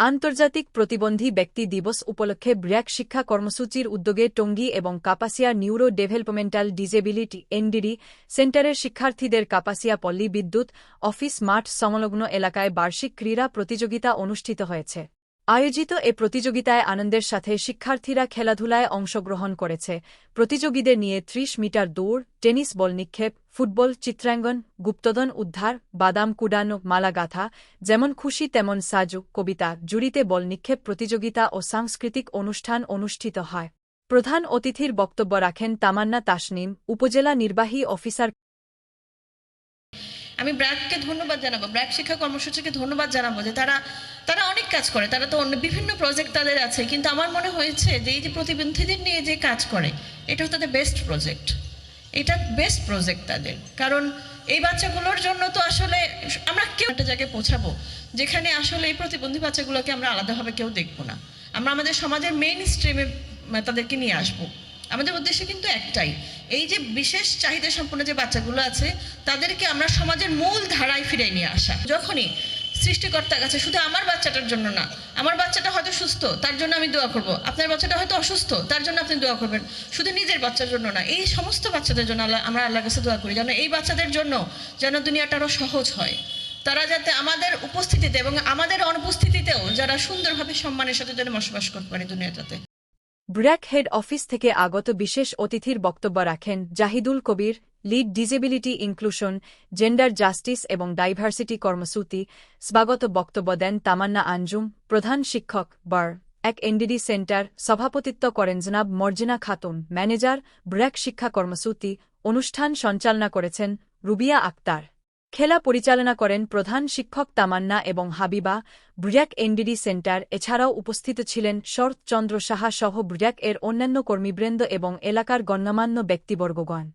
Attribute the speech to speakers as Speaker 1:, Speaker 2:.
Speaker 1: আন্তর্জাতিক প্রতিবন্ধী ব্যক্তি দিবস উপলক্ষে ব্র্যাক শিক্ষা কর্মসূচির উদ্যোগে টঙ্গী এবং Kapasia neuro developmental disability NDD সেন্টারের শিক্ষার্থীদের কাপাসিয়া পল্লী বিদ্যুৎ, অফিস মাঠ সংলগ্ন এলাকায় বার্ষিক ক্রীড়া প্রতিযোগিতা অনুষ্ঠিত হয়েছে। আয়োজিত এ প্রতিযোগিতায় আনন্দের সাথে শিক্ষার্থীরা খেলাধুলায় অংশগ্রহণ করেছে। প্রতিযোগীদের নিয়ে ত্রিশ মিটার দৌড়, টেনিস বল নিক্ষেপ, ফুটবল, চিত্রাঙ্গন গুপ্তদন উদ্ধার, বাদাম কুডানো মালাগাথা, যেমন খুশি তেমন সাজু কবিতা, জুড়িতে বল নিক্ষেপ প্রতিযোগিতা ও সাংস্কৃতিক অনুষ্ঠান অনুষ্ঠিত হয়। প্রধান অতিথির বক্তব্য রাখেন তামান্না তাসনিম, উপজেলা নির্বাহী অফিসার
Speaker 2: আমি ব্র্যাককে ধন্যবাদ জানাব। ব্র্যাক শিক্ষা কর্মসূচিকে ধন্যবাদ জানাব যে তারা তারা অনেক কাজ করে, তারা তো অন্য বিভিন্ন প্রজেক্ট তাদের আছে, কিন্তু আমার মনে হয়েছে যে এই যে প্রতিবন্ধীদের নিয়ে যে কাজ করে, এটা হচ্ছে তাদের বেস্ট প্রজেক্ট এটা বেস্ট প্রজেক্ট তাদের। কারণ এই বাচ্চাগুলোর জন্য তো আসলে আমরা কেউ একটা জায়গায় পৌঁছাবো, যেখানে আসলে এই প্রতিবন্ধী বাচ্চাগুলোকে আমরা আলাদাভাবে কেউ দেখব না। আমরা আমাদের সমাজের মেইন স্ট্রিমে তাদেরকে নিয়ে আসব। আমাদের উদ্দেশ্য কিন্তু একটাই, এই যে বিশেষ চাহিদা সম্পন্ন যে বাচ্চাগুলো আছে, তাদেরকে আমরা সমাজের মূল ধারায় ফিরে নিয়ে আসা। যখনই সৃষ্টিকর্তার কাছে, শুধু আমার বাচ্চাটার জন্য না, আমার বাচ্চাটা হয়তো সুস্থ, তার জন্য আমি দোয়া করব। আপনার বাচ্চাটা হয়তো অসুস্থ, তার জন্য আপনি দোয়া করবেন। শুধু নিজের বাচ্চার জন্য না, এই সমস্ত বাচ্চাদের জন্য আল্লাহ, আমরা আল্লাহর কাছে দোয়া করি, যেন এই বাচ্চাদের জন্য যেন দুনিয়াটা আরও সহজ হয়। তারা যাতে আমাদের উপস্থিতিতে এবং আমাদের অনুপস্থিতিতেও যারা সুন্দরভাবে সম্মানের সাথে যেন বসবাস করতে পারে দুনিয়াটাতে।
Speaker 1: ব্র্যাক হেড অফিস থেকে আগত বিশেষ অতিথির বক্তব্য রাখেন Zahidul Kabir lead disability inclusion, gender justice এবং ডাইভার্সিটি কর্মসূচি, স্বাগত বক্তব্য দেন তামান্না আঞ্জুম, প্রধান শিক্ষক, বার। এক এনডিডি সেন্টার, সভাপতিত্ব করেন জনাব মর্জিনা খাতুন, ম্যানেজার, ব্র্যাক শিক্ষা কর্মসূচি, অনুষ্ঠান সঞ্চালনা করেছেন রুবিয়া আক্তার। খেলা পরিচালনা করেন প্রধান শিক্ষক তামান্না এবং হাবিবা, ব্র্যাক এনডিডি সেন্টার, এছাড়াও উপস্থিত ছিলেন শরৎচন্দ্র সাহা সহ ব্র্যাক এর অন্যান্য কর্মীবৃন্দ এবং এলাকার গণ্যমান্য ব্যক্তিবর্গগণ।